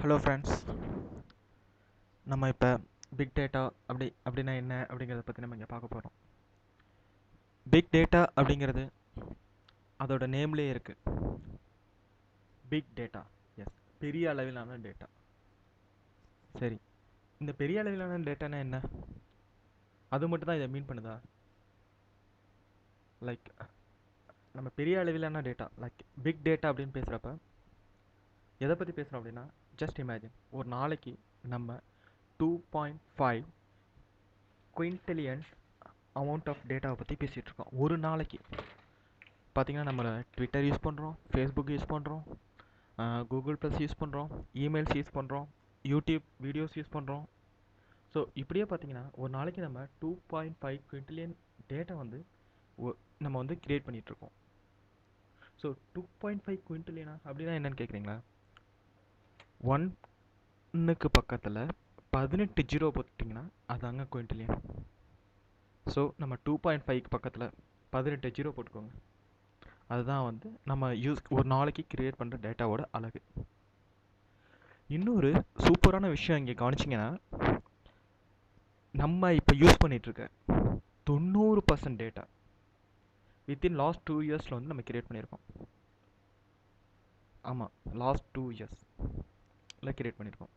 Hello friends நம்ம இப்போ big data அப்படி அப்படின்னா என்ன அப்படிங்கிறத பற்றி நம்ம இங்கே பார்க்க போகிறோம் பிக் டேட்டா அப்படிங்கிறது அதோட நேம்லேயே இருக்குது பிக் டேட்டா எஸ் பெரிய அளவிலான டேட்டா சரி. இந்த பெரிய அளவிலான டேட்டானா என்ன? அது மட்டும் தான் இதை மீன் பண்ணுதா? லைக் நம்ம பெரிய அளவிலான டேட்டா லைக் பிக் டேட்டா அப்படின்னு பேசுகிறப்ப எதை பற்றி பேசுகிறோம் அப்படின்னா ஜஸ்ட் இமேஜின் ஒரு நாளைக்கு நம்ம two point five quintillion amount of டேட்டாவை பற்றி பேசிகிட்டு இருக்கோம். ஒரு நாளைக்கு. பார்த்திங்கன்னா நம்ம ட்விட்டர் யூஸ் பண்ணுறோம் ஃபேஸ்புக் யூஸ் பண்ணுறோம் கூகுள் ப்ளஸ் யூஸ் பண்ணுறோம் இமெயில்ஸ் யூஸ் பண்ணுறோம் யூடியூப் வீடியோஸ் யூஸ் பண்ணுறோம் ஸோ இப்படியே பார்த்தீங்கன்னா ஒரு நாளைக்கு நம்ம two point five quintillion data வந்து ஒ- நம்ம வந்து கிரியேட் பண்ணிகிட்ருக்கோம் ஸோ டூ பாயிண்ட் ஃபைவ் குவிண்டிலியனா அப்படின்னா என்னென்னு கேட்குறீங்களா ஒன்னுக்கு பக்கத்தில் பதினெட்டு ஜீரோ போட்டிங்கன்னா அதாங்க குவிண்டிலியன் ஸோ நம்ம டூ பாயிண்ட் ஃபைவ்க்கு பக்கத்தில் பதினெட்டு ஜீரோ போட்டுக்கோங்க. அதுதான் வந்து நம்ம யூஸ் ஒரு நாளைக்கு க்ரியேட் பண்ணுற டேட்டாவோட அழகு. இன்னொரு சூப்பரான விஷயம் இங்கே கவனிச்சிங்கன்னா நம்ம இப்போ யூஸ் பண்ணிகிட்ருக்க தொண்ணூறு percent data within last two இயர்ஸில் வந்து நம்ம கிரியேட் பண்ணியிருக்கோம். ஆமாம் லாஸ்ட் டூ இயர்ஸ் இயர்ஸில் கிரியேட் பண்ணியிருக்கோம்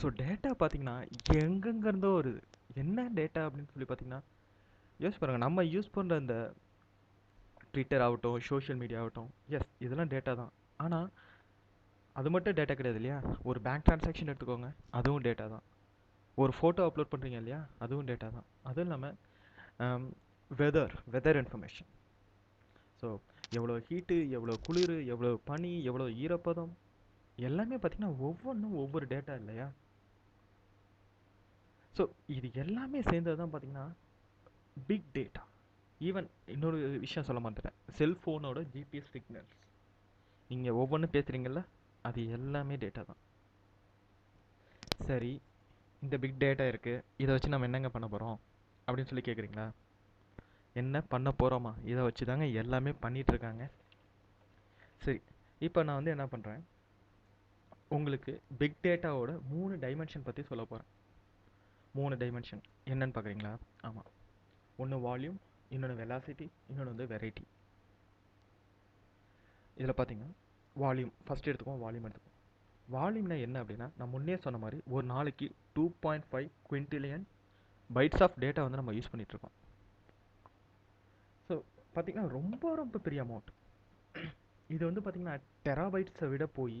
ஸோ டேட்டா பார்த்தீங்கன்னா எங்கெங்கேருந்தோ வருது. என்ன டேட்டா அப்படின்னு சொல்லி பார்த்தீங்கன்னா யோசிச்சு பாருங்கள் நம்ம யூஸ் பண்ணுற இந்த ட்விட்டர் ஆகட்டும் சோஷியல் மீடியா ஆகட்டும் எஸ் இதெல்லாம் டேட்டா தான். ஆனால் அது மட்டும் டேட்டா கிடையாது இல்லையா? ஒரு பேங்க் ட்ரான்சாக்ஷன் எடுத்துக்கோங்க அதுவும் டேட்டா தான். ஒரு ஃபோட்டோ அப்லோட் பண்ணுறீங்க இல்லையா? அதுவும் டேட்டா தான். அதுவும் இல்லாமல் வெதர் வெதர் இன்ஃபர்மேஷன் ஸோ எவ்வளோ ஹீட்டு எவ்வளோ குளிர் எவ்வளோ பனி எவ்வளோ ஈரப்பதம் எல்லாமே பார்த்தீங்கன்னா ஒவ்வொன்றும் ஒவ்வொரு டேட்டா இல்லையா? ஸோ இது எல்லாமே சேர்ந்தது தான் பார்த்தீங்கன்னா பிக் டேட்டா ஈவன் இன்னொரு விஷயம் சொல்ல மாட்டேன் செல்ஃபோனோட ஜிபிஎஸ் சிக்னல்ஸ் நீங்கள் ஒவ்வொன்றும் பேசுகிறீங்கள அது எல்லாமே டேட்டா தான். சரி இந்த பிக் டேட்டா இருக்குது இதை வச்சு நம்ம என்னங்க பண்ண போகிறோம் அப்படின்னு சொல்லி கேட்குறீங்களா என்ன பண்ண போகிறோமா இதை வச்சு தாங்க எல்லாமே பண்ணிகிட்ருக்காங்க இருக்காங்க. சரி இப்போ நான் வந்து என்ன பண்ணுறேன் உங்களுக்கு பிக் டேட்டாவோட மூணு டைமென்ஷன் பற்றி சொல்ல போகிறேன் மூணு டைமென்ஷன் என்னன்னு பார்க்குறீங்களா ஆமாம் ஒன்று வால்யூம் இன்னொன்று வெலாசிட்டி இன்னொன்று வந்து வெரைட்டி இதில் பார்த்தீங்கன்னா வால்யூம் ஃபஸ்ட் எடுத்துக்குவோம் வால்யூம் எடுத்துக்குவோம். வால்யூம்னா என்ன அப்படின்னா நான் முன்னே சொன்ன மாதிரி ஒரு நாளைக்கு two point five quintillion bytes of data வந்து நம்ம யூஸ் பண்ணிகிட்ருக்கோம் ஸோ பார்த்திங்கன்னா ரொம்ப ரொம்ப பெரிய அமௌண்ட் இது வந்து பார்த்திங்கன்னா டெராபைட்ஸை விட போய்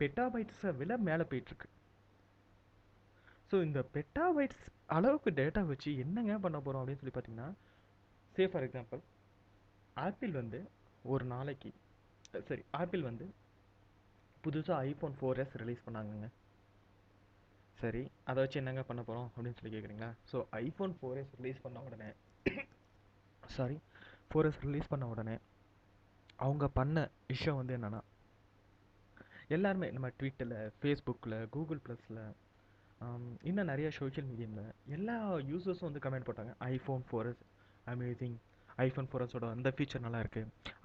பெட்டாபைட்ஸை விட மேலே போயிட்டுருக்கு. ஸோ இந்த பெட்டாபைட்ஸ் அளவுக்கு டேட்டா வச்சு என்னங்க பண்ண போகிறோம் அப்படின்னு சொல்லி பார்த்தீங்கன்னா சே ஃபார் எக்ஸாம்பிள் ஆப்பிள் வந்து ஒரு நாளைக்கு சரி ஆப்பிள் வந்து புதுசாக ஐஃபோன் ஃபோர் எஸ் ரிலீஸ் பண்ணாங்கங்க. சரி அதை வச்சு என்னங்க பண்ண போகிறோம் அப்படின்னு சொல்லி கேட்குறீங்களா so iPhone four S release பண்ண உடனே சாரி ஃபோர் எஸ் ரிலீஸ் பண்ண உடனே அவங்க பண்ண விஷயம் வந்து என்னென்னா எல்லாருமே நம்ம ட்விட்டரில் ஃபேஸ்புக்கில் கூகுள் ப்ளஸில் இன்னும் நிறைய சோஷியல் மீடியமில் எல்லா யூசர்ஸும் வந்து கமெண்ட் போட்டாங்க. IPhone four S amazing iPhone four அந்த ஃபீச்சர் நல்லாயிருக்கு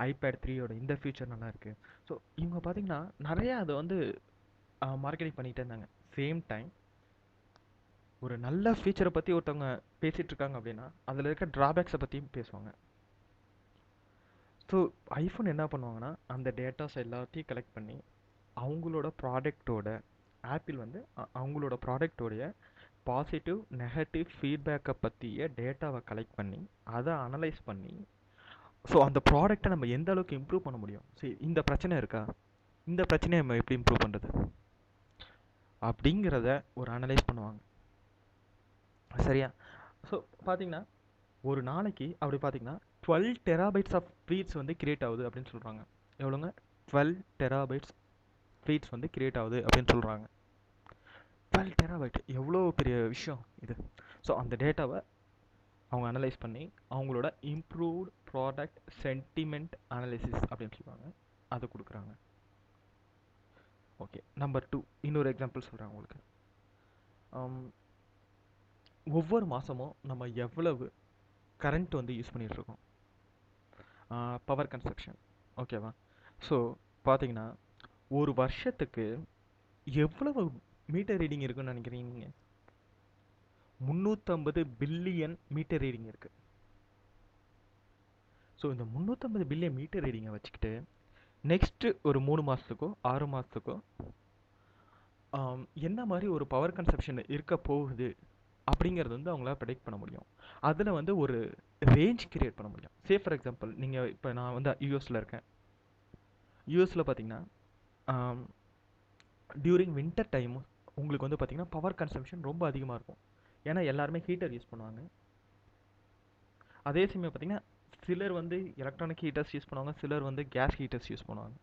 ஐபேட் த்ரீயோட இந்த ஃபீச்சர் நல்லா இருக்குது ஸோ இவங்க பார்த்தீங்கன்னா நிறையா அதை வந்து மார்க்கெட்டிங் பண்ணிகிட்டே இருந்தாங்க. சேம் டைம் ஒரு நல்ல ஃபீச்சரை பற்றி ஒருத்தவங்க பேசிகிட்ருக்காங்க அப்படின்னா அதில் இருக்க ட்ராபேக்ஸை பற்றியும் பேசுவாங்க. ஸோ ஐஃபோன் என்ன பண்ணுவாங்கன்னா அந்த டேட்டாஸ் எல்லாத்தையும் கலெக்ட் பண்ணி அவங்களோட ப்ராடக்டோட ஆப்பிள் வந்து அவங்களோட ப்ராடக்டோடைய பாசிட்டிவ் நெகட்டிவ் ஃபீட்பேக்கை பற்றிய டேட்டாவை கலெக்ட் பண்ணி அதை அனலைஸ் பண்ணி ஸோ அந்த ப்ராடக்ட்டை நம்ம எந்த அளவுக்கு இம்ப்ரூவ் பண்ண முடியும்? சரி இந்த பிரச்சனை இருக்கா? இந்த பிரச்சனையை நம்ம எப்படி இம்ப்ரூவ் பண்ணுறது அப்படிங்கிறத ஒரு அனலைஸ் பண்ணுவாங்க. சரியா? ஸோ பார்த்தீங்கன்னா ஒரு நாளைக்கு அப்படி பார்த்தீங்கன்னா டுவெல் டெராபைட்ஸ் ஆஃப் ட்வீட்ஸ் வந்து கிரியேட் ஆகுது அப்படின்னு சொல்கிறாங்க எவ்வளோங்க? டுவெல் டெராபைட்ஸ் ஃபீட்ஸ் வந்து கிரியேட் ஆகுது அப்படின்னு சொல்கிறாங்க டுவெல் டெராபைட் எவ்வளோ பெரிய விஷயம் இது? ஸோ அந்த டேட்டாவை அவங்க அனலைஸ் பண்ணி அவங்களோட இம்ப்ரூவ்டு ப்ராடக்ட் சென்டிமெண்ட் அனலைசிஸ் அப்படின்னு சொல்லுவாங்க அதை கொடுக்குறாங்க. ஓகே நம்பர் டூ இன்னொரு எக்ஸாம்பிள் சொல்கிறேன் உங்களுக்கு. Um, ஒவ்வொரு மாதமும் நம்ம எவ்வளவு கரண்ட் வந்து யூஸ் பண்ணிகிட்ருக்கோம் பவர் கன்ஸ்ட்ரக்ஷன் ஓகேவா ஸோ பார்த்தீங்கன்னா ஒரு வருஷத்துக்கு எவ்வளவு மீட்டர் ரீடிங் இருக்குன்னு நினைக்கிறீங்க முந்நூற்றம்பது பில்லியன் மீட்டர் ரீடிங் இருக்கு. ஸோ இந்த முந்நூற்றம்பது பில்லியன் மீட்டர் ரீடிங்கை வச்சுக்கிட்டு நெக்ஸ்ட்டு ஒரு மூணு மாதத்துக்கோ ஆறு மாதத்துக்கோ என்ன மாதிரி ஒரு பவர் கன்சப்ஷன் இருக்க போகுது அப்படிங்கிறது வந்து அவங்களால ப்ரெடிக்ட் பண்ண முடியும். அதில் வந்து ஒரு ரேஞ்ச் கிரியேட் பண்ண முடியும். சே ஃபார் எக்ஸாம்பிள் நீங்கள் இப்போ நான் வந்து யூஎஸில் இருக்கேன். யூஎஸில் பார்த்தீங்கன்னா டியூரிங் வின்டர் டைம் உங்களுக்கு வந்து பார்த்திங்கன்னா பவர் கன்சம்ஷன் ரொம்ப அதிகமாக இருக்கும். ஏன்னா எல்லாருமே ஹீட்டர் யூஸ் பண்ணுவாங்க. அதே சமயம் பார்த்தீங்கன்னா சிலர் வந்து எலக்ட்ரானிக் ஹீட்டர்ஸ் யூஸ் பண்ணுவாங்க சிலர் வந்து கேஸ் ஹீட்டர்ஸ் யூஸ் பண்ணுவாங்க.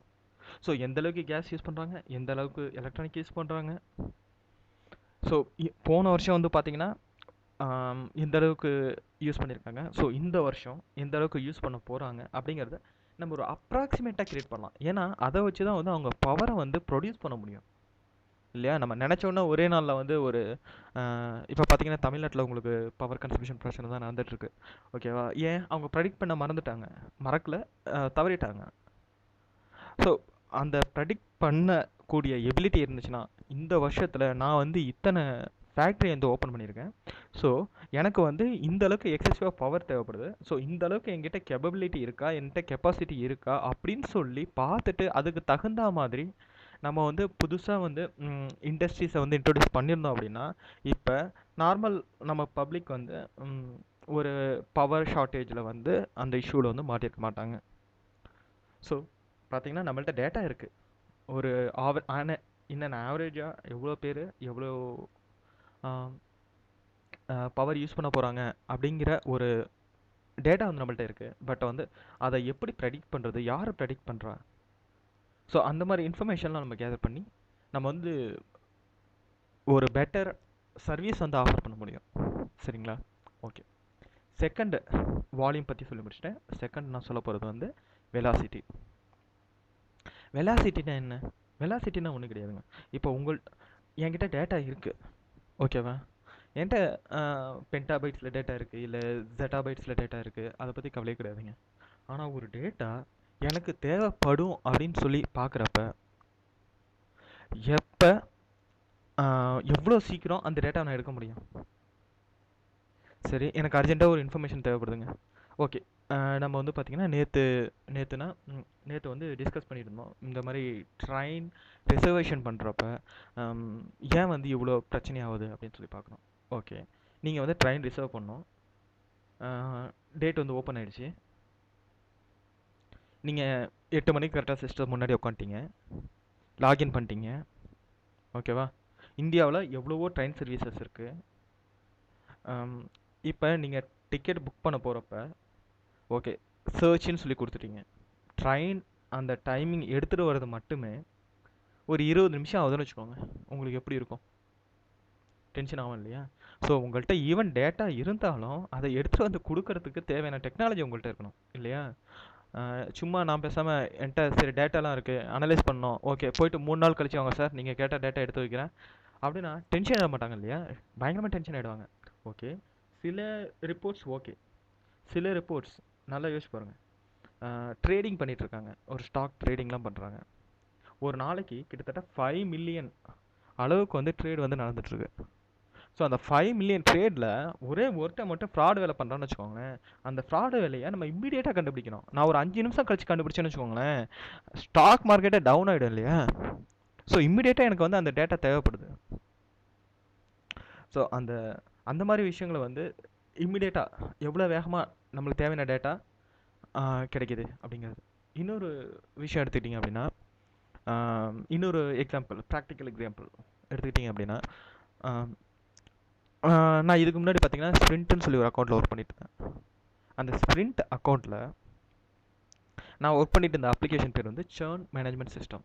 ஸோ எந்தளவுக்கு கேஸ் யூஸ் பண்ணுறாங்க எந்த அளவுக்கு எலக்ட்ரானிக் யூஸ் பண்ணுறாங்க ஸோ போன வருஷம் வந்து பார்த்திங்கன்னா ஆம், எந்த அளவுக்கு யூஸ் பண்ணியிருக்காங்க ஸோ இந்த வருஷம் எந்த அளவுக்கு யூஸ் பண்ண போகிறாங்க அப்படிங்கிறத நம்ம ஒரு அப்ராக்சிமேட்டாக கிரியேட் பண்ணலாம். ஏன்னா அதை வச்சு தான் வந்து அவங்க பவரை வந்து ப்ரொடியூஸ் பண்ண முடியும். இல்லையா? நம்ம நினச்சோன்னா ஒரே நாளில் வந்து ஒரு இப்போ பார்த்தீங்கன்னா தமிழ்நாட்டில் உங்களுக்கு பவர் கன்சம்ஷன் பிரச்சனை தான் நடந்துட்டுருக்கு. ஓகேவா ஏன்? அவங்க ப்ரெடிக்ட் பண்ண மறந்துட்டாங்க. மறக்கல. தவறிட்டாங்க. ஸோ அந்த ப்ரெடிக்ட் பண்ணக்கூடிய எபிலிட்டி இருந்துச்சுன்னா இந்த வருஷத்தில் நான் வந்து இத்தனை ஃபேக்ட்ரி வந்து ஓப்பன் பண்ணியிருக்கேன். ஸோ எனக்கு வந்து இந்த அளவுக்கு எக்ஸசிவாக பவர் தேவைப்படுது. ஸோ இந்த அளவுக்கு என்கிட்ட கெப்பபிலிட்டி இருக்கா? என்கிட்ட கெப்பாசிட்டி இருக்கா? அப்படின்னு சொல்லி பார்த்துட்டு அதுக்கு தகுந்த மாதிரி நம்ம வந்து புதுசாக வந்து இண்டஸ்ட்ரீஸை வந்து இன்ட்ரடியூஸ் பண்ணியிருந்தோம் அப்படின்னா இப்போ நார்மல் நம்ம பப்ளிக் வந்து ஒரு பவர் ஷார்ட்டேஜில் வந்து அந்த இஷ்யூவில் வந்து மாட்டியிருக்க மாட்டாங்க. ஸோ பார்த்திங்கன்னா நம்மள்ட்ட டேட்டா இருக்குது ஒரு ஆவ ஆன இன்னும் ஆவரேஜாக எவ்வளோ பேர் எவ்வளோ பவர் யூஸ் பண்ண போகிறாங்க அப்படிங்கிற ஒரு டேட்டா வந்து நம்மள்ட்ட இருக்குது பட் வந்து அதை எப்படி ப்ரெடிக்ட் பண்ணுறது யார் ப்ரெடிக்ட் பண்ணுறா ஸோ அந்த மாதிரி இன்ஃபர்மேஷன்லாம் நம்ம கேதர் பண்ணி நம்ம வந்து ஒரு பெட்டர் சர்வீஸ் வந்து ஆஃபர் பண்ண முடியும். சரிங்களா? ஓகே செகண்ட் வால்யூம் பற்றி சொல்லி முடிச்சிட்டேன். செகண்ட் நான் சொல்ல போகிறது வந்து வெலாசிட்டி வெலாசிட்டினா என்ன? வெலாசிட்டினா ஒன்றும் கிடையாதுங்க. இப்போ உங்கள் என்கிட்ட டேட்டா இருக்குது ஓகேவா என்கிட்ட பென்டாபைட்ஸில் டேட்டா இருக்குது இல்லை ஜெட்டாபைட்ஸில் டேட்டா இருக்குது அதை பற்றி கவலையே கிடையாதுங்க ஆனால் ஒரு டேட்டா எனக்கு தேவைப்படும் அப்படின்னு சொல்லி பார்க்குறப்ப எப்போ எவ்வளோ சீக்கிரம் அந்த டேட்டா நான் எடுக்க முடியும்? சரி எனக்கு அர்ஜென்ட்டாக ஒரு இன்ஃபர்மேஷன் தேவைப்படுதுங்க. ஓகே நம்ம வந்து பார்த்திங்கன்னா நேற்று நேற்றுனா நேற்று வந்து டிஸ்கஸ் பண்ணியிருந்தோம் இந்த மாதிரி ட்ரெயின் ரிசர்வேஷன் பண்ணுறப்ப ஏன் வந்து இவ்வளோ பிரச்சனை ஆகுது அப்படின்னு சொல்லி பார்க்கணும் ஓகே நீங்கள் வந்து ட்ரெயின் ரிசர்வ் பண்ணோம் டேட் வந்து ஓப்பன் ஆகிடுச்சு நீங்கள் எட்டு மணிக்கு கரெக்டாக சிஸ்டம் முன்னாடி உட்காந்துட்டீங்க லாகின் பண்ணிட்டீங்க. ஓகேவா இந்தியாவில் எவ்வளவோ ட்ரெயின் சர்வீசஸ் இருக்குது இப்போ நீங்கள் டிக்கெட் புக் பண்ண போகிறப்ப ஓகே சர்ச்னு சொல்லி கொடுத்துட்டீங்க. ட்ரெயின் அந்த டைமிங் எடுத்துகிட்டு வர்றது மட்டுமே ஒரு இருபது நிமிஷம் ஆகுதுன்னு வச்சுக்கோங்க. உங்களுக்கு எப்படி இருக்கும்? டென்ஷன் ஆகும் இல்லையா? ஸோ உங்கள்கிட்ட ஈவன் டேட்டா இருந்தாலும் அதை எடுத்துகிட்டு வந்து கொடுக்கறதுக்கு தேவையான டெக்னாலஜி உங்கள்கிட்ட இருக்கணும் இல்லையா? சும்மா நான் பேசாமல் என்கிட்ட சரி டேட்டாலாம் இருக்குது அனலைஸ் பண்ணோம் ஓகே போயிட்டு மூணு நாள் கழிச்சு வாங்க சார் நீங்கள் கேட்ட டேட்டா எடுத்து வைக்கிறேன். அப்படின்னா டென்ஷன் ஆக மாட்டாங்க இல்லையா? பயங்கரமாக டென்ஷன் ஆகிடுவாங்க ஓகே சில ரிப்போர்ட்ஸ் ஓகே சில ரிப்போர்ட்ஸ் நல்லா யோசிச்சு பாருங்கள் ட்ரேடிங் பண்ணிகிட்ருக்காங்க ஒரு ஸ்டாக் ட்ரேடிங்லாம் பண்ணுறாங்க ஒரு நாளைக்கு கிட்டத்தட்ட ஃபைவ் மில்லியன் அளவுக்கு வந்து ட்ரேட் வந்து நடந்துட்டுருக்கு. ஸோ அந்த ஃபைவ் மில்லியன் ட்ரேடில் ஒரே ஒருத்த மட்டும் ஃப்ராட் வேலை பண்ணுறான்னு வச்சுக்கோங்களேன். அந்த ஃப்ராடு வேலையை நம்ம இம்மீடியட்டாக கண்டுபிடிக்கணும். நான் ஒரு அஞ்சு நிமிஷம் கழிச்சு கண்டுபிடிச்சேன்னு வச்சுக்கோங்களேன். ஸ்டாக் மார்க்கெட்டே டவுன் ஆகிடும் இல்லையா? ஸோ இம்மிடியேட்டாக எனக்கு வந்து அந்த டேட்டா தேவைப்படுது. ஸோ அந்த அந்த மாதிரி விஷயங்களை வந்து இம்மிடியேட்டாக எவ்வளோ வேகமாக நம்மளுக்கு தேவையான டேட்டா கிடைக்குது அப்படிங்கிறது. இன்னொரு விஷயம் எடுத்துக்கிட்டிங்க அப்படின்னா இன்னொரு எக்ஸாம்பிள் ப்ராக்டிக்கல் எக்ஸாம்பிள் எடுத்துக்கிட்டிங்க அப்படின்னா நான் இதுக்கு முன்னாடி பார்த்தீங்கன்னா ஸ்ப்ரிண்ட்னு சொல்லி ஒரு அக்கௌண்ட்டில் ஒர்க் பண்ணிட்டு இருந்தேன். அந்த ஸ்ப்ரிண்ட் அக்கௌண்ட்டில் நான் ஒர்க் பண்ணிட்டு இருந்த அப்ளிகேஷன் பேர் வந்து சேர்ன் மேனேஜ்மெண்ட் சிஸ்டம்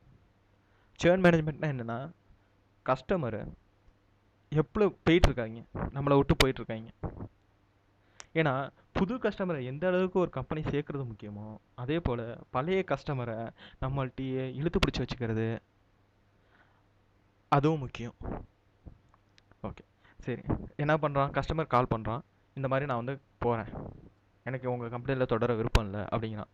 சேர்ன் மேனேஜ்மெண்ட்னா என்னென்னா கஸ்டமரு எவ்வளோ போயிட்டுருக்காங்க நம்மளை விட்டு போயிட்டுருக்காங்க ஏன்னா புது கஸ்டமரை எந்த அளவுக்கு ஒரு கம்பெனி சேர்க்குறது முக்கியமோ அதே போல் பழைய கஸ்டமரை நம்மள்கிட்டயே இழுத்து பிடிச்சி வச்சுக்கிறது அதுவும் முக்கியம். ஓகே சரி. என்ன பண்ணுறான் கஸ்டமர் கால் பண்ணுறான் இந்த மாதிரி நான் வந்து போகிறேன் எனக்கு உங்கள் கம்பெனியில் தொடர விருப்பம் இல்லை அப்படிங்கிறான்.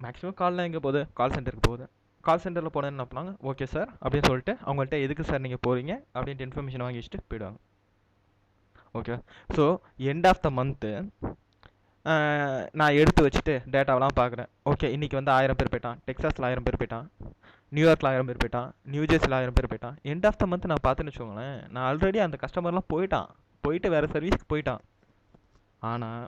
மேக்ஸிமம் கால்லாம் எங்கே போகுது? கால் சென்டருக்கு போகுது. கால் சென்டரில் போனேன்னு என்ன பண்ணாங்க ஓகே சார் அப்படின்னு சொல்லிட்டு அவங்கள்ட்ட எதுக்கு சார் நீங்கள் போகிறீங்க அப்படின்ட்டு இன்ஃபர்மேஷன் வாங்கி வச்சுட்டு போயிடுவாங்க. Okay so end of the month நான் எடுத்து வச்சுட்டு டேட்டாவெலாம் பார்க்குறேன். ஓகே இன்றைக்கி வந்து ஆயிரம் பேர் போயிட்டான். டெக்ஸாஸில் ஆயிரம் பேர் போயிட்டான். நியூயார்க்கில் ஆயிரம் பேர் போயிட்டான். நியூ ஆயிரம் பேர் போயிட்டான். எண்ட் ஆஃப் த மந்த் நான் பார்த்துன்னு வச்சுக்கோங்களேன் நான் ஆல்ரெடி அந்த கஸ்டமர்லாம் போயிட்டான். போயிட்டு வேறு சர்வீஸ்க்கு போயிட்டான். ஆனால்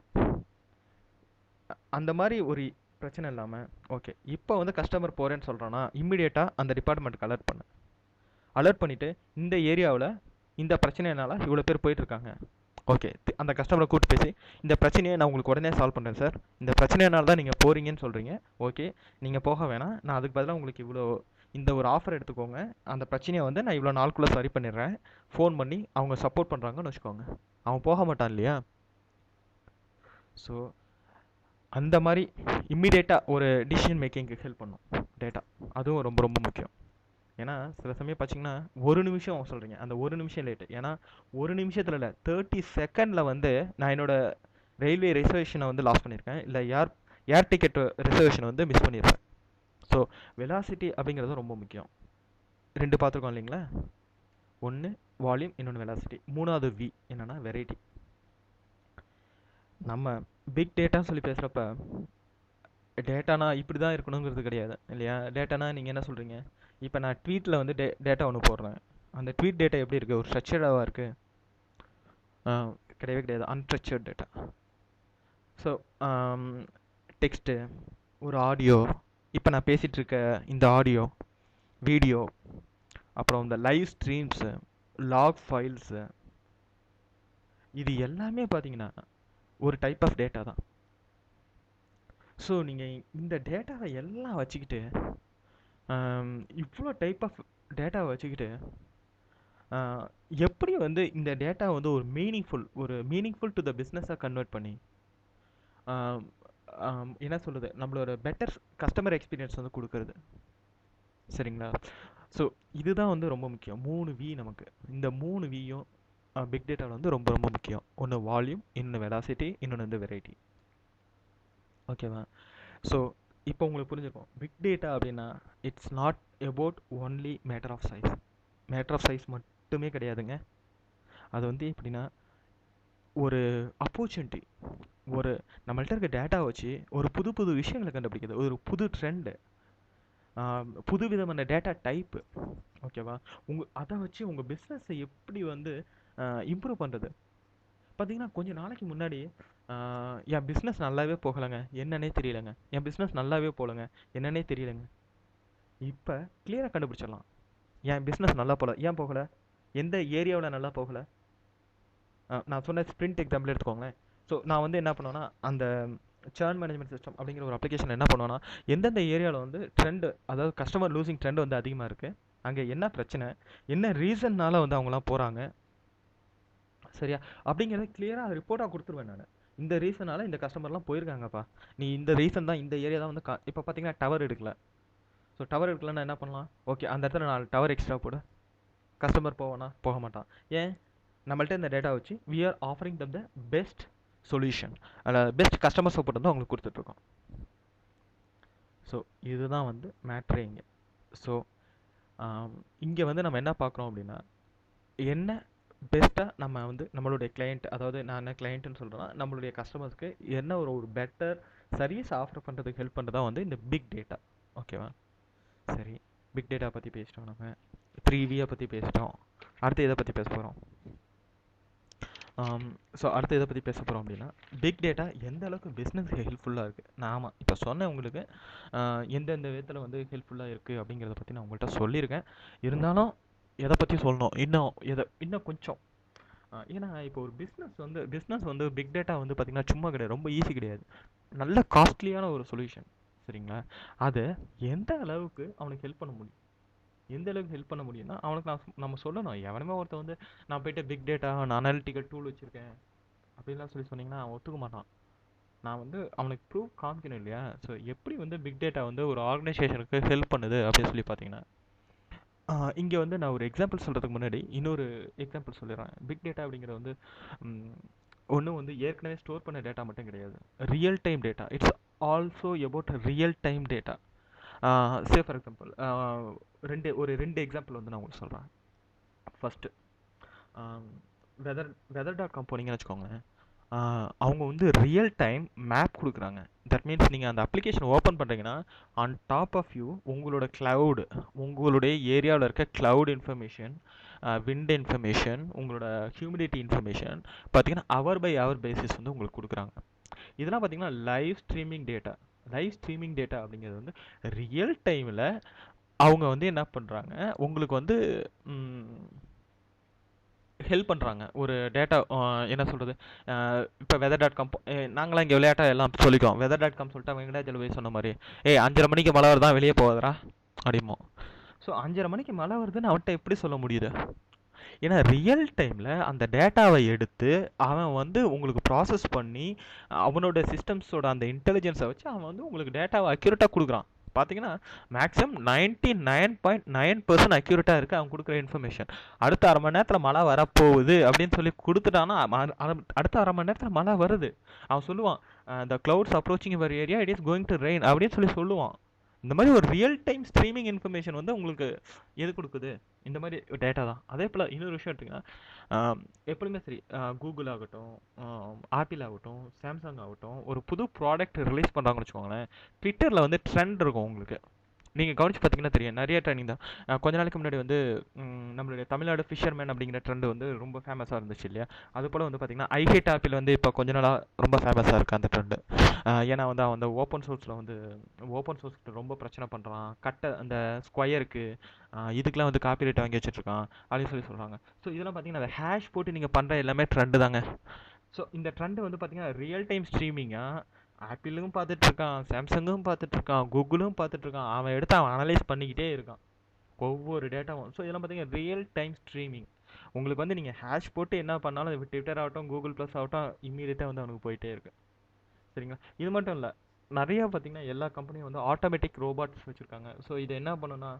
அந்த மாதிரி ஒரு பிரச்சனை இல்லாமல் ஓகே இப்போ வந்து கஸ்டமர் போகிறேன்னு சொல்கிறோன்னா இம்மிடியேட்டாக அந்த டிபார்ட்மெண்ட்டுக்கு அலர்ட் பண்ணேன் அலர்ட் பண்ணிவிட்டு இந்த ஏரியாவில் இந்த பிரச்சனைனால இவ்வளோ பேர் போயிட்டுருக்காங்க ஓகே அந்த கஸ்டமரை கூப்பிட்டு பேசி இந்த பிரச்சனையை நான் உங்களுக்கு உடனே சால்வ் பண்ணுறேன் சார் இந்த பிரச்சனையினால தான் நீங்கள் போகிறீங்கன்னு சொல்கிறீங்க ஓகே நீங்கள் போக வேணாம். நான் அதுக்கு பதிலாக உங்களுக்கு இவ்வளோ இந்த ஒரு ஆஃபர் எடுத்துக்கோங்க. அந்த பிரச்சனையை வந்து நான் இவ்வளோ நாளுக்குள்ளே சரி பண்ணிடுறேன். ஃபோன் பண்ணி அவங்க சப்போர்ட் பண்ணுறாங்கன்னு வச்சுக்கோங்க. அவன் போக மாட்டான் இல்லையா? ஸோ அந்த மாதிரி இம்மிடியேட்டாக ஒரு டிசிஷன் மேக்கிங்க்கு ஹெல்ப் பண்ணும். டேட்டா அதுவும் ரொம்ப ரொம்ப முக்கியம். ஏன்னா சில சமயம் பார்த்தீங்கன்னா ஒரு நிமிஷம் சொல்கிறீங்க அந்த ஒரு நிமிஷம் லேட்டு ஏன்னா ஒரு நிமிஷத்தில் இல்லை தேர்ட்டி செகண்டில் வந்து நான் என்னோட ரயில்வே ரிசர்வேஷனை வந்து லாஸ் பண்ணியிருக்கேன். இல்லை ஏர் ஏர் டிக்கெட் ரிசர்வேஷனை வந்து மிஸ் பண்ணியிருப்பேன் ஸோ வெலாசிட்டி அப்படிங்கிறது ரொம்ப முக்கியம். ரெண்டு பார்த்துருக்கோம் இல்லைங்களா? ஒன்று வால்யூம் இன்னொன்று வெலாசிட்டி மூணாவது வி என்னென்னா வெரைட்டி நம்ம பிக் டேட்டா சொல்லி பேசுகிறப்ப டேட்டானா இப்படி தான் இருக்கணுங்கிறது கிடையாது இல்லையா? டேட்டானா நீங்கள் என்ன சொல்கிறீங்க இப்போ நான் ட்வீட்டில் வந்து டே டேட்டா ஒன்று போடுறேன். அந்த ட்வீட் டேட்டா எப்படி இருக்குது ஒரு ஸ்ட்ரக்சர்டாக இருக்குது கிடையவே கிடையாது. அன்ஸ்ட்ரக்சர்ட் டேட்டா ஸோ டெக்ஸ்ட்டு ஒரு ஆடியோ இப்போ நான் பேசிகிட்டு இருக்க இந்த ஆடியோ வீடியோ அப்புறம் இந்த லைவ் ஸ்ட்ரீம்ஸு லாக் ஃபைல்ஸு இது எல்லாமே பார்த்தீங்கன்னா ஒரு டைப் ஆஃப் டேட்டா தான். ஸோ நீங்கள் இந்த டேட்டாவை எல்லாம் வச்சுக்கிட்டு இவ்வளோ டைப் ஆஃப் டேட்டாவை வச்சுக்கிட்டு எப்படி வந்து இந்த டேட்டா வந்து ஒரு மீனிங்ஃபுல் ஒரு மீனிங்ஃபுல் டு த பிஸ்னஸாக கன்வெர்ட் பண்ணி என்ன சொல்லுது நம்மளோட பெட்டர் கஸ்டமர் எக்ஸ்பீரியன்ஸ் வந்து கொடுக்குறது. சரிங்களா? ஸோ இதுதான் வந்து ரொம்ப முக்கியம். மூணு வி நமக்கு. இந்த மூணு வியும் பிக் டேட்டாவில் வந்து ரொம்ப ரொம்ப முக்கியம். ஒன்று வால்யூம் இன்னொன்று வெலாசிட்டி இன்னொன்று வந்து வெரைட்டி ஓகேவா ஸோ இப்போ உங்களுக்கு புரிஞ்சிருக்கும். பிக் டேட்டா அப்படின்னா it's not about only matter of size matter of size மட்டுமே கிடையாதுங்க. அது வந்து எப்படின்னா ஒரு ஆப்பர்ச்சுனிட்டி ஒரு நம்மள்ட்ட இருக்க டேட்டா வச்சு ஒரு புது புது விஷயங்களை கண்டுபிடிக்கிறது ஒரு புது ட்ரெண்டு புது விதமான டேட்டா டைப்பு ஓகேவா உங்கள் அதை வச்சு உங்கள் பிஸ்னஸை எப்படி வந்து இம்ப்ரூவ் பண்ணுறது பார்த்தீங்கன்னா கொஞ்சம் நாளைக்கு முன்னாடி என் பிஸ்னஸ் நல்லாவே போகலைங்க. என்னன்னே தெரியலங்க. என் பிஸ்னஸ் நல்லாவே போகலங்க. என்னன்னே தெரியலங்க. இப்போ கிளியராக கண்டுபிடிச்சிடலாம். என் பிஸ்னஸ் நல்லா போகல. ஏன் போகலை? எந்த ஏரியாவில் நல்லா போகலை? நான் சொன்ன ஸ்ப்ரிண்ட் எக்ஸாம்பிள் எடுத்துக்கோங்களேன். ஸோ நான் வந்து என்ன பண்ணுவேன்னா அந்த சேர்ன் மேனேஜ்மெண்ட் சிஸ்டம் அப்படிங்கிற ஒரு அப்ளிகேஷன் என்ன பண்ணுவேன்னா எந்தெந்த ஏரியாவில் வந்து ட்ரெண்டு அதாவது கஸ்டமர் லூசிங் ட்ரெண்ட் வந்து அதிகமாக இருக்குது அங்கே என்ன பிரச்சனை என்ன ரீசன்னால் வந்து அவங்களாம் போகிறாங்க சரியா? அப்படிங்கிறத கிளியராக ரிப்போர்ட்டாக கொடுத்துருவேன் நான். இந்த ரீசனால் இந்த கஸ்டமர்லாம் போயிருக்காங்கப்பா. நீ இந்த ரீசன் தான் இந்த ஏரியா தான் வந்து கா இப்போ பார்த்தீங்கன்னா டவர் எடுக்கல. ஸோ டவர் எடுக்கலன்னா என்ன பண்ணலாம்? ஓகே அந்த இடத்துல நான் டவர் எக்ஸ்ட்ரா போடு. கஸ்டமர் போவானா? போக மாட்டான். ஏன்? நம்மள்ட்ட இந்த டேட்டா வச்சு we are offering them the best solution அதில் பெஸ்ட் கஸ்டமர் சப்போர்ட் வந்து அவங்களுக்கு கொடுத்துட்ருக்கோம். ஸோ இதுதான் வந்து மேட்ரே இங்கே. ஸோ இங்கே வந்து நம்ம என்ன பார்க்குறோம் அப்படின்னா என்ன பெஸ்ட்டாக நம்ம வந்து நம்மளுடைய கிளையண்ட் அதாவது நான் என்ன கிளையண்ட்டுன்னு சொல்கிறேன்னா நம்மளுடைய கஸ்டமர்ஸ்க்கு என்ன ஒரு ஒரு பெட்டர் சர்வீஸ் ஆஃபர் பண்ணுறதுக்கு ஹெல்ப் பண்ணுறதா வந்து இந்த பிக் டேட்டா ஓகேவா சரி. பிக் டேட்டா பற்றி பேசிட்டோம் நம்ம. த்ரீ வியை பற்றி பேசிட்டோம். அடுத்து இதை பற்றி பேச போகிறோம் ஸோ அடுத்து இதை பற்றி பேச போகிறோம் அப்படின்னா பிக் டேட்டா எந்த அளவுக்கு பிஸ்னஸ்க்கு ஹெல்ப்ஃபுல்லாக இருக்குது நான் ஆமாம் இப்போ சொன்னேன் உங்களுக்கு எந்தெந்த விதத்தில் வந்து ஹெல்ப்ஃபுல்லாக இருக்குது அப்படிங்கிறத பற்றி நான் உங்கள்கிட்ட சொல்லியிருக்கேன். இருந்தாலும் எதை பற்றி சொல்லணும்? இன்னும் எதை இன்னும் கொஞ்சம். ஏன்னா இப்போ ஒரு பிஸ்னஸ் வந்து பிஸ்னஸ் வந்து பிக் டேட்டா வந்து பார்த்திங்கன்னா சும்மா கிடையாது. ரொம்ப ஈஸி கிடையாது. நல்ல காஸ்ட்லியான ஒரு சொல்யூஷன் சரிங்களா? அதை எந்த அளவுக்கு அவனுக்கு ஹெல்ப் பண்ண முடியும்? எந்த அளவுக்கு ஹெல்ப் பண்ண முடியும்னா அவனுக்கு நான் நம்ம சொல்லணும். எவனுமே ஒருத்தன் வந்து நான் போயிட்டு பிக் டேட்டா நான் அனாலிட்டிக்கல் டூல் வச்சுருக்கேன். அப்படின்லாம் சொல்லி சொன்னீங்கன்னா அவன் ஒத்துக்க மாட்டான். நான் வந்து அவனுக்கு ப்ரூவ் காமிக்கணும் இல்லையா? ஸோ எப்படி வந்து பிக் டேட்டா வந்து ஒரு ஆர்கனைசேஷனுக்கு ஹெல்ப் பண்ணுது அப்படின்னு சொல்லி பார்த்தீங்கன்னா இங்கே வந்து நான் ஒரு எக்ஸாம்பிள் சொல்கிறதுக்கு முன்னாடி இன்னொரு எக்ஸாம்பிள் சொல்லிடுறேன். பிக் டேட்டா அப்படிங்கிறது வந்து ஒன்றும் வந்து ஏற்கனவே ஸ்டோர் பண்ண டேட்டா மட்டும் கிடையாது. Real time data it's also about real time data say for example ரெண்டு ஒரு ரெண்டு எக்ஸாம்பிள் வந்து நான் உங்களுக்கு சொல்கிறேன் first weather weather dot com போனீங்கன்னு வச்சுக்கோங்களேன். அவங்க வந்து ரியல் டைம் மேப் கொடுக்குறாங்க. தட் மீன்ஸ் நீங்கள் அந்த அப்ளிகேஷன் ஓப்பன் பண்ணுறீங்கன்னா ஆன் டாப் ஆஃப் யூ உங்களோட க்ளவுடு உங்களுடைய ஏரியாவில் இருக்க க்ளவுட் இன்ஃபர்மேஷன் விண்ட் இன்ஃபர்மேஷன் உங்களோட ஹியூமிடிட்டி இன்ஃபர்மேஷன் பார்த்தீங்கன்னா அவர் பை அவர் பேசிஸ் வந்து உங்களுக்கு கொடுக்குறாங்க. இதெல்லாம் பார்த்தீங்கன்னா live streaming data live streaming data அப்படிங்கிறது வந்து ரியல் டைமில் அவங்க வந்து என்ன பண்ணுறாங்க உங்களுக்கு வந்து ஹெல்ப் பண்ணுறாங்க ஒரு டேட்டா என்ன சொல்கிறது இப்போ வெதர் டாட் காம் நாங்களாம் இங்கே விளையாட்டாக எல்லாம் சொல்லிக்குவோம் வெதர் டாட் காம் சொல்லிட்டு வெங்கடாஜல போய் சொன்ன மாதிரி ஏய் அஞ்சரை மணிக்கு மழை வருதா? வெளியே போகாதரா அப்படிமோ ஸோ அஞ்சரை மணிக்கு மழை வருதுன்னு அவன்கிட்ட எப்படி சொல்ல முடியுது? ஏன்னா ரியல் டைமில் அந்த டேட்டாவை எடுத்து அவன் வந்து உங்களுக்கு ப்ராசஸ் பண்ணி அவனோட சிஸ்டம்ஸோட அந்த இன்டெலிஜென்ஸை வச்சு அவன் வந்து உங்களுக்கு டேட்டாவை அக்யூரேட்டாக கொடுக்குறான். பார்த்தீங்கன்னா maximum ninety nine point nine percent அக்யூரேட்டாக இருக்குது அவன் கொடுக்குற இன்ஃபர்மேஷன் அடுத்த அரை மணி நேரத்தில் மழை வரப்போகுது அப்படின்னு சொல்லி கொடுத்துட்டான்னா அடுத்த அரை மணி நேரத்தில் மழை வருது. அவன் சொல்லுவான் the clouds approaching your area it is going to rain அப்படின்னு சொல்லி சொல்லுவான். இந்த மாதிரி ஒரு ரியல் டைம் ஸ்ட்ரீமிங் இன்ஃபர்மேஷன் வந்து உங்களுக்கு எது கொடுக்குது? இந்த மாதிரி டேட்டா தான். அதே போல் இன்னொரு விஷயம் எடுத்துங்கன்னா எப்பொழுதுமே சரி கூகுள் ஆகட்டும் ஆப்பிள் ஆகட்டும் சாம்சங் ஆகட்டும் ஒரு புது ப்ராடக்ட் ரிலீஸ் பண்ணுறாங்கன்னு வச்சுக்கோங்களேன் ட்விட்டரில் வந்து ட்ரெண்ட் இருக்கும் உங்களுக்கு. நீங்கள் கவனித்து பார்த்தீங்கன்னா தெரியும். நிறைய ட்ரெண்டிங் தான். கொஞ்ச நாளைக்கு முன்னாடி வந்து நம்மளுடைய தமிழ்நாடு ஃபிஷர்மேன் அப்படிங்கிற ட்ரெண்ட் வந்து ரொம்ப ஃபேமஸாக இருந்துச்சு இல்லையா? அது போல் வந்து பார்த்தீங்கன்னா ஐஹேட் ஆப்பிள் வந்து இப்போ கொஞ்ச நாளாக ரொம்ப ஃபேமஸாக இருக்குது அந்த ட்ரெண்டு ஏன்னா வந்து அவன் அந்த ஓப்பன் சோர்ஸில் வந்து ஓப்பன் சோர்ஸ்க்கு ரொம்ப பிரச்சனை பண்ணுறான் கட்டை அந்த ஸ்கொயருக்கு இதுக்கெலாம் வந்து காப்பிரைட் வாங்கி வச்சுட்ருக்கான் அப்படின்னு சொல்லி சொல்கிறாங்க ஸோ இதெல்லாம் பார்த்தீங்கன்னா அந்த ஹேஷ் போட்டு நீங்கள் பண்ணுற எல்லாமே ட்ரெண்டு தாங்க. ஸோ இந்த ட்ரெண்டு வந்து பார்த்தீங்கன்னா ரியல் டைம் ஸ்ட்ரீமிங்காக ஆப்பிளும் பார்த்துட்ருக்கான் சாம்சங்கும் பார்த்துட்ருக்கான் கூகுளும் பார்த்துட்ருக்கான். அவன் எடுத்து அவன் அனலைஸ் பண்ணிக்கிட்டே இருக்கான். ஒவ்வொரு டேட்டாவும் ஸோ இதெல்லாம் பார்த்தீங்கன்னா ரியல் டைம் ஸ்ட்ரீமிங் உங்களுக்கு வந்து நீங்கள் ஹேஷ் போட்டு என்ன பண்ணாலும் அது ட்விட்டர் ஆகட்டும் கூகுள் ப்ளஸ் ஆகட்டும் இம்மீடியட்டாக வந்து அவனுக்கு போயிட்டே இருக்கு. சரிங்களா? இது மட்டும் இல்லை நிறையா பார்த்தீங்கன்னா எல்லா கம்பெனியும் வந்து ஆட்டோமேட்டிக் ரோபாட்ஸ் வச்சுருக்காங்க. ஸோ இது என்ன பண்ணுன்னா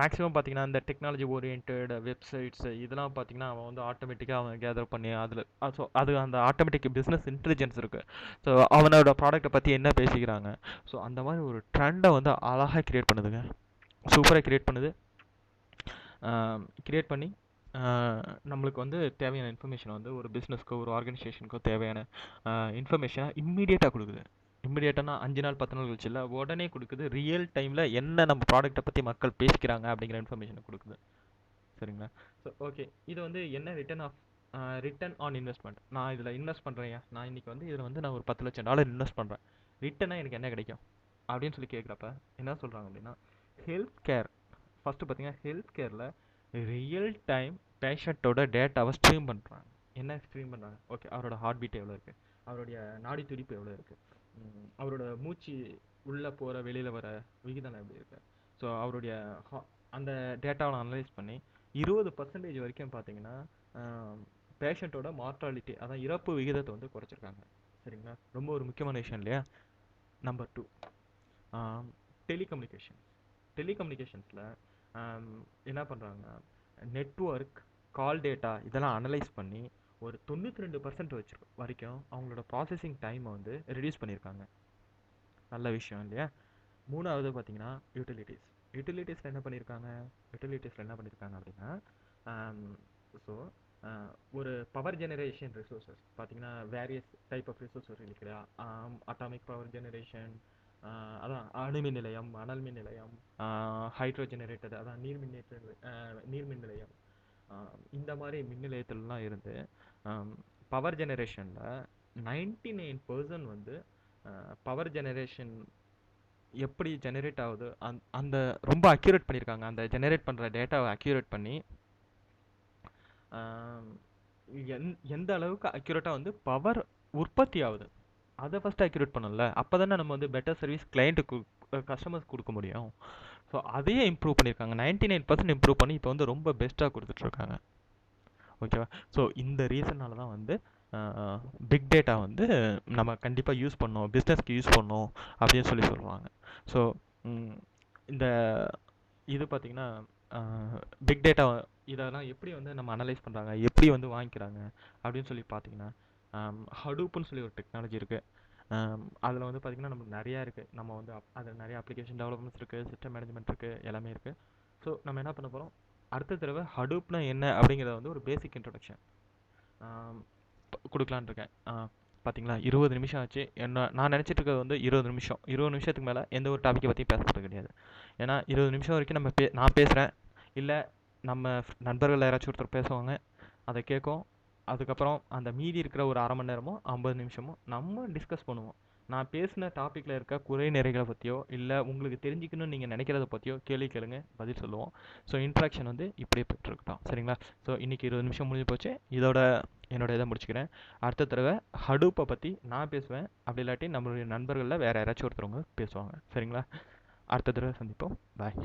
மேக்ஸிமம் பார்த்தீங்கன்னா இந்த டெக்னாலஜி ஓரியன்ட் வெப்சைட்ஸ் இதெல்லாம் பார்த்தீங்கன்னா அவன் வந்து ஆட்டோமேட்டிக்காக அவன் கேதர் பண்ணி அதில் ஸோ அது அந்த ஆட்டோமேட்டிக் பிஸ்னஸ் இன்டெலிஜென்ஸ் இருக்குது ஸோ அவனோட ப்ராடக்ட்டை பற்றி என்ன பேசிக்கிறாங்க? ஸோ அந்த மாதிரி ஒரு ட்ரெண்டை வந்து அழகாக கிரியேட் பண்ணுதுங்க. சூப்பராக கிரியேட் பண்ணுது. கிரியேட் பண்ணி நம்மளுக்கு வந்து தேவையான இன்ஃபர்மேஷன் வந்து ஒரு பிஸ்னஸ்க்கோ ஒரு ஆர்கனைசேஷனுக்கோ தேவையான இன்ஃபர்மேஷனை இம்மீடியட்டாக கொடுக்குது. இம்மிடியேட்டானா அஞ்சு நாள் பத்து நாள் கழிச்சு இல்லை உடனே கொடுக்குது ரியல் டைமில் என்ன நம்ம ப்ராடக்ட்டை பற்றி மக்கள் பேசிக்கிறாங்க அப்படிங்கிற இன்ஃபர்மேஷனை கொடுக்குது. சரிங்களா? ஸோ ஓகே இது வந்து என்ன return of return on investment நான் இதில் இன்வெஸ்ட் பண்ணுறேன் நான் இன்றைக்கி வந்து இதில் வந்து நான் ஒரு பத்து லட்சம் டாலர் இன்வெஸ்ட் பண்ணுறேன் ரிட்டனாக எனக்கு என்ன கிடைக்கும்? அப்படின்னு சொல்லி கேட்குறப்ப என்ன சொல்கிறாங்க அப்படின்னா ஹெல்த் கேர் ஃபஸ்ட்டு பார்த்தீங்கன்னா ஹெல்த் கேரில் ரியல் டைம் பேஷண்ட்டோட டேட்டாவை ஸ்ட்ரீம் பண்ணுறாங்க என்ன ஸ்ட்ரீம் பண்ணுறாங்க ஓகே அவரோட ஹார்ட் பீட் எவ்வளோ இருக்குது அவருடைய நாடி துடிப்பு எவ்வளோ இருக்குது அவரோட மூச்சு உள்ளே போகிற வெளியில் வர விகிதம் எப்படி இருக்கு? ஸோ அவருடைய ஹா- அந்த டேட்டாவை அனலைஸ் பண்ணி இருபது பர்சன்டேஜ் வரைக்கும் பார்த்தீங்கன்னா பேஷண்ட்டோட மார்ட்டாலிட்டி அதான் இறப்பு விகிதத்தை வந்து குறைச்சிருக்காங்க. சரிங்களா? ரொம்ப ஒரு முக்கியமான விஷயம் இல்லையா? நம்பர் டூ டெலிகம்யூனிகேஷன் டெலிகம்யூனிகேஷன்ஸில் என்ன பண்ணுறாங்க நெட்வொர்க் கால் டேட்டா இதெல்லாம் அனலைஸ் பண்ணி ஒரு தொண்ணூற்றி ரெண்டு பர்சன்ட் வச்சு வரைக்கும் அவங்களோட ப்ராசஸிங் டைமை வந்து ரெடியூஸ் பண்ணியிருக்காங்க நல்ல விஷயம் இல்லையா? மூணாவது பார்த்தீங்கன்னா யூட்டிலிட்டிஸ் யூட்டிலிட்டிஸில் என்ன பண்ணியிருக்காங்க யூட்டிலிட்டிஸில் என்ன பண்ணியிருக்காங்க அப்படின்னா ஸோ ஒரு பவர் ஜெனரேஷன் ரிசோர்ஸஸ் பார்த்தீங்கன்னா வேரியஸ் டைப் ஆஃப் ரிசோர்ஸஸ் இருக்கு அட்டாமிக் பவர் ஜெனரேஷன் அதான் அணுமின் நிலையம் அனல் மின் நிலையம் ஹைட்ரோ ஜெனரேட்டர் அதான் நீர் மின் நீர்மின் நிலையம். இந்த மாதிரி மின் நிலையத்திலலாம் இருந்து பவர் ஜெனரேஷனில் நைன்டி நைன் பர்சன்ட் வந்து பவர் ஜெனரேஷன் எப்படி ஜெனரேட் ஆகுது அந் அந்த ரொம்ப அக்யூரேட் பண்ணியிருக்காங்க அந்த ஜெனரேட் பண்ணுற டேட்டாவை அக்யூரேட் பண்ணி எந் எந்த அளவுக்கு அக்யூரேட்டாக வந்து பவர் உற்பத்தி ஆகுது. அதை ஃபஸ்ட்டு அக்யூரேட் பண்ணல அப்போ தானே நம்ம வந்து பெட்டர் சர்வீஸ் கிளைண்ட்டுக்கு கஸ்டமர்ஸ் கொடுக்க முடியும். ஸோ அதையே இம்ப்ரூவ் பண்ணியிருக்காங்க. நைன்டி நைன் பர்சன்ட் இம்ப்ரூவ் பண்ணி இப்போ வந்து ரொம்ப பெஸ்ட்டாக கொடுத்துட்ருக்காங்க. ஓகேவா ஸோ இந்த ரீசனால தான் வந்து பிக் டேட்டா வந்து நம்ம கண்டிப்பாக யூஸ் பண்ணோம் பிஸ்னஸ்க்கு யூஸ் பண்ணோம் அப்படின்னு சொல்லி சொல்லுவாங்க. ஸோ இந்த இது பார்த்திங்கன்னா பிக் டேட்டா இதெல்லாம் எப்படி வந்து நம்ம அனலைஸ் பண்ணுறாங்க எப்படி வந்து வாங்கிக்கிறாங்க? அப்படின்னு சொல்லி பார்த்தீங்கன்னா ஹடூப்புன்னு சொல்லி ஒரு டெக்னாலஜி இருக்குது அதில் வந்து பார்த்திங்கன்னா நமக்கு நிறையா இருக்குது நம்ம வந்து அதில் நிறைய அப்ளிகேஷன் டெவலப்மெண்ட்ஸ் இருக்குது சிஸ்டம் மேனேஜ்மெண்ட் இருக்குது எல்லாமே இருக்குது ஸோ நம்ம என்ன பண்ண போகிறோம் அடுத்த தடவை ஹடூப்னா என்ன அப்படிங்கிறத வந்து ஒரு பேசிக் இன்ட்ரொடக்ஷன் கொடுக்கலான்னு இருக்கேன். பார்த்தீங்களா இருபது நிமிஷம் ஆச்சு. என்ன நான் நினச்சிட்டு இருக்கிறது வந்து இருபது நிமிஷம். இருபது நிமிஷத்துக்கு மேலே எந்த ஒரு டாப்பிக்கை பற்றியும் பேசுறது கிடையாது. ஏன்னா இருபது நிமிஷம் வரைக்கும் நம்ம பே நான் பேசுகிறேன் இல்லை நம்ம நண்பர்கள் யாராச்சும் ஒருத்தர் பேசுவாங்க அதை கேட்கும். அதுக்கப்புறம் அந்த மீதி இருக்கிற ஒரு அரை மணி நேரமோ ஐம்பது நிமிஷமோ நம்ம டிஸ்கஸ் பண்ணுவோம். நான் பேசின டாப்பிக்கில் இருக்க குறை நிறைகளை பற்றியோ இல்லை உங்களுக்கு தெரிஞ்சுக்கணும்னு நீங்கள் நினைக்கிறத பற்றியோ கேள்வி கேளுங்க பதில் சொல்லுவோம். ஸோ இன்ட்ராக்ஷன் வந்து இப்படியே போயிட்டுருக்கட்டும். சரிங்களா? ஸோ இன்றைக்கி இருபது நிமிஷம் முடிஞ்சு போச்சு. இதோட என்னோட இதை முடிச்சுக்கிறேன். அடுத்த தடவை ஹடூப்பை பற்றி நான் பேசுவேன். அப்படி இல்லாட்டி நம்மளுடைய நண்பர்களில் வேறு யாராச்சும் ஒருத்தவங்க பேசுவாங்க. சரிங்களா? அடுத்த தடவை சந்திப்போம். பாய்